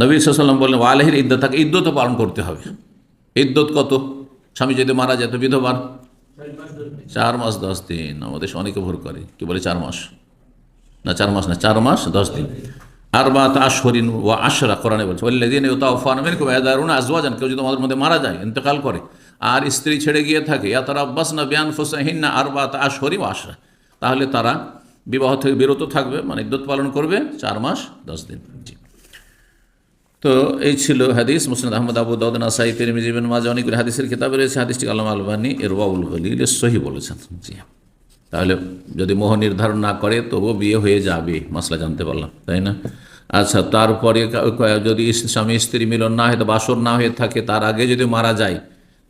নবী সাল্লাম বললেন আলহের ইদ্যত থাকে ইদ্যতও পালন করতে হবে। ইদ্যত কত? স্বামী যদি মারা যেত বিধবার। চার মাস, দশ দিন। আমাদের অনেকে ভোর করে। কি বলে চার মাস। না, চার মাস না, চার মাস, দশ দিন। আর বা আশহরিন ও আশরা, কোরআনে বলছে ওল্লাদিন ইউতাউফানমিন কুবায়দারুন আজওয়াজান। কেউ যদি আমাদের মধ্যে মারা যায়, ইন্তকাল করে, আর স্ত্রী ছেড়ে গিয়ে থাকে ইয়া তারা আব্বাস না বিয়ান ফুসাহিন না আর বা আশহরি ও আশরা। তাহলে তারা বিবাহ থেকে বিরত থাকবে মানে ইদ্যত পালন করবে, চার মাস, দশ দিন। জি। তো এই ছিল হাদিস মুসলিম আহমদ, আবু দাউদ, নাসাই, তিরমিজি বিন মাজা অনেকগুলি হাদিসের কিতাবে রয়েছে। হাদিসটি আল্লাহ আলবানী, এর ওয়াউল হলিল সহি বলেছেন। জি তাহলে যদি মোহ নির্ধারণ না করে, তবুও বিয়ে হয়ে যাবে মশলা জানতে পারলাম, তাই না? আচ্ছা তারপরে যদি স্বামী, স্ত্রী মিলন না হয়, তো বাসর না হয়ে থাকে, তার আগে যদি মারা যায়,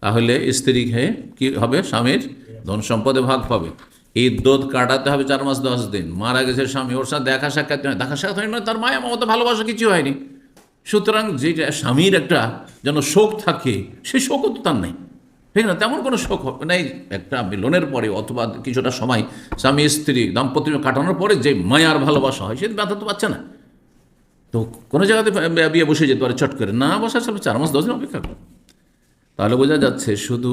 তাহলে স্ত্রী হয়ে কি হবে? স্বামীর ধন সম্পদে ভাগ পাবে। এই দোধ কাটাতে হবে চার মাস দশ দিন। মারা গেছে স্বামী, ওর সাথে দেখা সাক্ষাৎ হয়। দেখা সাক্ষাৎ হয়নি তার মায়া, মমতা, ভালোবাসা কিছু হয়নি। সুতরাং যেটা স্বামীর একটা যেন শোক থাকে সেই শোকও তো তার নেই। ঠিক না? তেমন কোনো শোক নেই একটা মিলনের পরে অথবা কিছুটা সময় স্বামী, স্ত্রী দাম্পত্য কাটানোর পরে যে মায়ার ভালোবাসা হয়, সে ব্যথা তো পাচ্ছে না। তো কোনো জায়গাতে বিয়ে বসে যেতে পারে, চট করে। না বসার সামনে চার মাস, দশ দিন অপেক্ষা করো। তাহলে বোঝা যাচ্ছে শুধু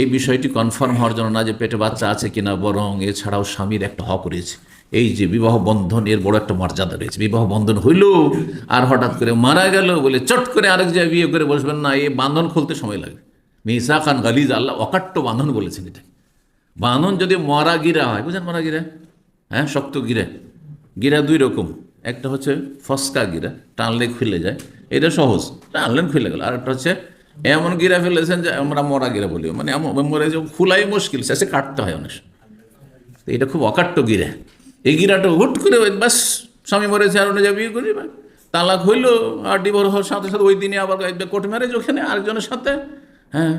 এই বিষয়টি কনফার্ম হওয়ার জন্য না যে পেটে বাচ্চা আছে কিনা, বরং এছাড়াও স্বামীর একটা হক রয়েছে। এই যে বিবাহ বন্ধন, এর বড় একটা মর্যাদা রয়েছে। বিবাহ বন্ধন হইল, আর হঠাৎ করে মারা গেল বলে চট করে আরেক জায়গায় বিয়ে করে বসবেন না এই বাঁধন খুলতে সময় লাগে। মিসা খান গালিজ, আল্লাহ অকাট্য বাঁধন বলেছেন এটা বাঁধন যদি মরা গিরা হয়, বুঝেন মরা গিরা? হ্যাঁ শক্ত গিরা। গিরা দুই রকম। একটা হচ্ছে ফসকা গিরা, টানলে খুলে যায়। এটা সহজ, টানলেন খুলে গেল। আর একটা হচ্ছে, এমন গিরা ফেলেছেন যে আমরা মরা গিরা বলি। মানে এমন মরে যে খুলাই মুশকিল, শেষে কাটতে হয় অনেক। এটা খুব অকাট্য গিরা। এই গিরাটা হুট করে বাস স্বামী মরেছে আর অন্য যা বিয়ে করি তালাক হইল, আর ডিভোর্স হওয়ার সাথে সাথে ওই দিনে আবার কোর্ট ম্যারেজ ওখানে আরেকজনের সাথে হ্যাঁ।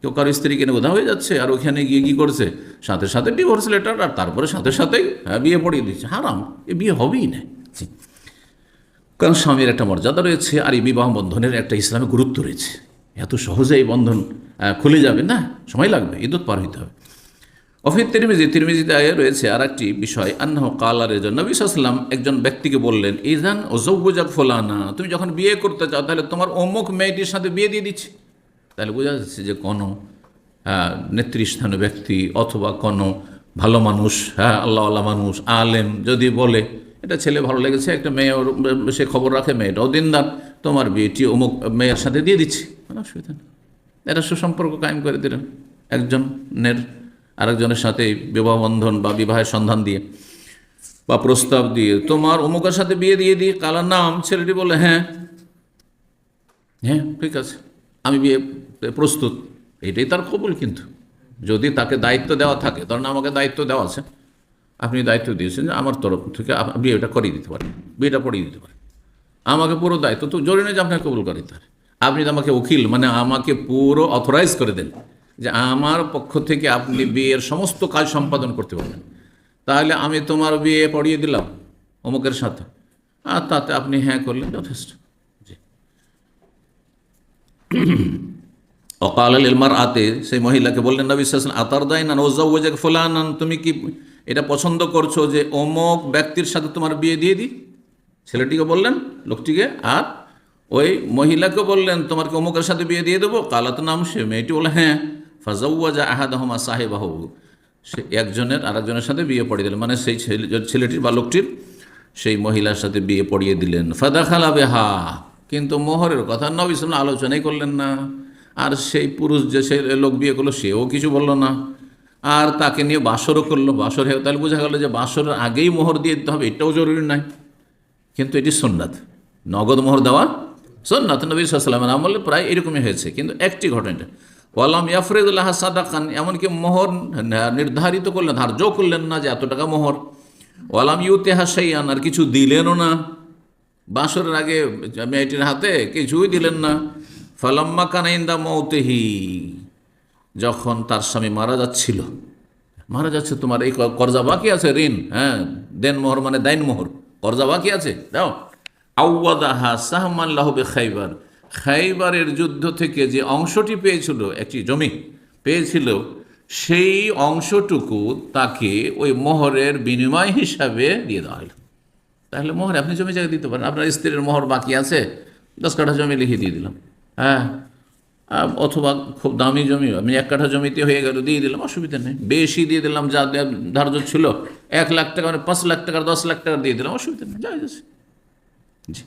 কেউ কারও স্ত্রী কিনে বোধা হয়ে যাচ্ছে, আর ওখানে গিয়ে কী করছে? সাথে সাথে ডিভোর্স লেটার আর তারপরে সাথে সাথেই হ্যাঁ বিয়ে পড়িয়ে দিচ্ছে। হারাম, এ বিয়ে হবেই না। কারণ স্বামীর একটা মর্যাদা রয়েছে, আর এই বিবাহ বন্ধনের একটা ইসলামে গুরুত্ব রয়েছে। এত সহজে এই বন্ধন খুলে যাবে না? সময় লাগবে ইদত পার হইতে হবে। অফির তিরমিজি, তিরমিজিতে রয়েছে আর একটি বিষয়, আন্নাহ কালার এজন নবী সাল্লাম একজন ব্যক্তিকে বললেন ইজান ও জৌবুজাক ফোলানা, তুমি যখন বিয়ে করতে চাও, তাহলে তোমার অমুক মেয়েটির সাথে বিয়ে দিয়ে দিচ্ছি। তাহলে বোঝা যাচ্ছে যে কোনো নেতৃস্থানীয় ব্যক্তি অথবা কোনো ভালো মানুষ হ্যাঁ আল্লাহ আল্লাহ মানুষ, আলেম যদি বলে, এটা ছেলে ভালো লেগেছে, একটা মেয়ে সে খবর রাখে, মেয়েটাও দিনদার, তোমার বিয়েটি অমুক মেয়ের সাথে দিয়ে দিচ্ছি। কোনো অসুবিধা নেই। এরা সুসম্পর্ক কায়েম করে দিলেন একজনের আরেকজনের সাথে বিবাহ বন্ধন বা বিবাহের সন্ধান দিয়ে বা প্রস্তাব দিয়ে। তোমার অমুকের সাথে বিয়ে দিয়ে দিয়ে কালার নাম, ছেলেটি বলে হ্যাঁ হ্যাঁ ঠিক আছে, আমি বিয়ে প্রস্তুত। এটাই তার কবুল কিন্তু। যদি তাকে দায়িত্ব দেওয়া থাকে, ধরেন আমাকে দায়িত্ব দেওয়া আছে, আপনি দায়িত্ব দিয়েছেন যে আমার তরফ থেকে বিয়েটা করিয়ে দিতে পারেন, বিয়েটা পড়িয়ে দিতে পারেন। আমাকে পুরো দায়িত্ব তো জরুরি নেই যে আপনাকে কবুল করে দিতে পারে আপনি আমাকে উকিল মানে আমাকে পুরো অথরাইজ করে দেন। যে আমার পক্ষ থেকে আপনি বিয়ের সমস্ত কাজ সম্পাদন করতে পারবেন তাহলে আমি তোমার বিয়ে পড়িয়ে দিলাম অমুকের সাথে। আর তাতে আপনি হ্যাঁ করলেন যথেষ্ট। অকাল ইলমার আতে সেই মহিলাকে বললেন, নবী সাল্লাম আতার দায় না ওজাউজাক ফুলানান, তুমি কি এটা পছন্দ করছ যে অমুক ব্যক্তির সাথে তোমার বিয়ে দিয়ে দিই? ছেলেটিকে বললেন, লোকটিকে, আর ওই মহিলাকে বললেন, তোমার অমুকের সাথে বিয়ে দিয়ে দেবো? কালাত নাম সে মেয়েটি বলে হ্যাঁ। আহাদ আহমা সাহেবাহ। সে একজনের আরেকজনের সাথে বিয়ে পড়িয়ে দিলেন। মানে সেই ছেলে ছেলেটির বা লোকটির, সেই মহিলার সাথে বিয়ে পড়িয়ে দিলেন। ফাদা খালাবে হা কিন্তু মোহরের কথা নবিসাম আলোচনাই করলেন না। আর সেই পুরুষ যে সে লোক বিয়ে করল, সেও কিছু বলল না। আর তাকে নিয়ে বাসরও করল। বাসর হয়ে তাহলে বোঝা গেল যে বাসরের আগেই মোহর দিয়ে দিতে হবে, এটাও জরুরি নয়। কিন্তু এটি সোননাথ নগদ মোহর দেওয়া সোননাথ নবী সাল্লামের আমলে প্রায় এরকমই হয়েছে। কিন্তু একটি ঘটনাটা ওয়ালাম ইয়াফরিদুল্লাহ সাদা খান এমনকি মোহর নির্ধারিত করলেন, ধার্য করলেন না যে এত টাকা মোহর। ওয়ালাম ইউতেহা সেইয়ান আর কিছু দিলেনও না। বাঁশরের আগে মেয়েটির হাতে কিছুই দিলেন না। ফালাম্মা কানাইন্দা মৌতেহি, যখন তার স্বামী মারা যাচ্ছিল। মারা যাচ্ছে তোমার এই কর্জা বাকি আছে, ঋণ হ্যাঁ দেন মোহর মানে দাইন মোহর। কর্জা বাকি আছে, দাও। আউ্বাদাহা সাহমান লাহবে খাইবার খাইবারের যুদ্ধ থেকে যে অংশটি পেয়েছিল, একটি জমি পেয়েছিল, সেই অংশটুকু তাকে ওই মোহরের বিনিময় হিসাবে দিয়ে দেওয়া হলো তাহলে মোহর আপনি জমি জায়গা দিতে পারেন, আপনার স্ত্রীর মোহর বাকি আছে, দশ কাঠা জমি লিখে দিয়ে দিলাম হ্যাঁ? অথবা খুব দামি জমি, আমি এক কাঠা জমিতে হয়ে গেল, দিয়ে দিলাম, অসুবিধা নেই। বেশি দিয়ে দিলাম, যা ধার্য ছিল, এক লাখ টাকা মানে পাঁচ লাখ টাকা, দশ লাখ টাকা দিয়ে দিলাম, অসুবিধা নেই, যাই জি।